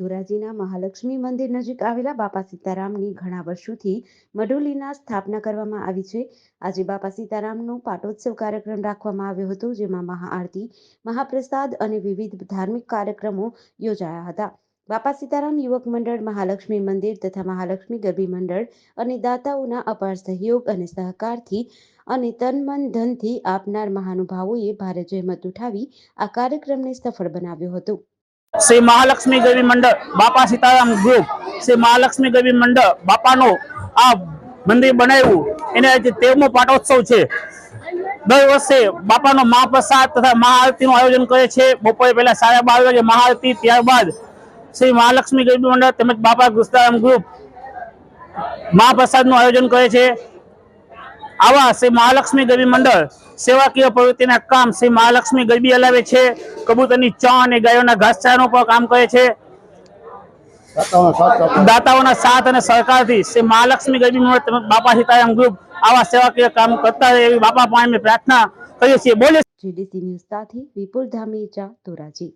ધોરાજીના મહાલક્ષ્મી મંદિર નજીક આવેલા બાપા સીતારામની ઘણા વર્ષોથી મઢોલીના સ્થાપના કરવામાં આવી છે. આજે બાપા સીતારામનો પાટોત્સવ કાર્યક્રમ રાખવામાં આવ્યો હતો, જેમાં મહાઆરતી, મહાપ્રસાદ અને વિવિધ ધાર્મિક કાર્યક્રમો યોજાયા હતા. બાપા સીતારામ યુવક મંડળ, મહાલક્ષ્મી મંદિર તથા મહાલક્ષ્મી ગરબી મંડળ અને દાતાઓના અપાર સહયોગ અને સહકારથી અને તન મન ધનથી આપનાર મહાનુભાવોએ ભારે જહેમત ઉઠાવી આ કાર્યક્રમને સફળ બનાવ્યો હતો. શ્રી મહાલક્ષ્મી ગરબી મંડળ, બાપા સીતારામ ગ્રુપ શ્રી મહાલક્ષ્મી ગરબી મંડળ, બાપાનો આ મંદિર બનાવ્યું. એને આજે તેરમો પાટોત્સવ છે. દર વર્ષે બાપાનો મહાપ્રસાદ તથા મહાઆરતીનું આયોજન કરે છે. બપોરે પહેલા સાડા બાર વાગે મહાઆરતી, ત્યારબાદ શ્રી મહાલક્ષ્મી ગરબી મંડળ તેમજ બાપા ગુસ્તારામ ગ્રુપ મહાપ્રસાદનું આયોજન કરે છે. આવા શ્રી મહાલક્ષ્મી ગરબી મંડળ સેવાકીય પ્રવૃત્તિના કામ શ્રી મહાલક્ષ્મી ગરબી હલાવે છે. કબૂતરની ચા અને ગાયોના ઘાસચારાનું પણ કામ કરે છે. દાતાઓના સાથ અને સહકારથી શ્રી મહાલક્ષ્મી ગરબી મંડળ બાપા સીતારામ ગ્રુપ આવા સેવાકીય કામ કરતા રહે એવી બાપા પણ અમે પ્રાર્થના કરીએ છીએ. બોલે જીડીસી ન્યૂઝ સાથે વિપુલ ધામીચા ધોરાજી.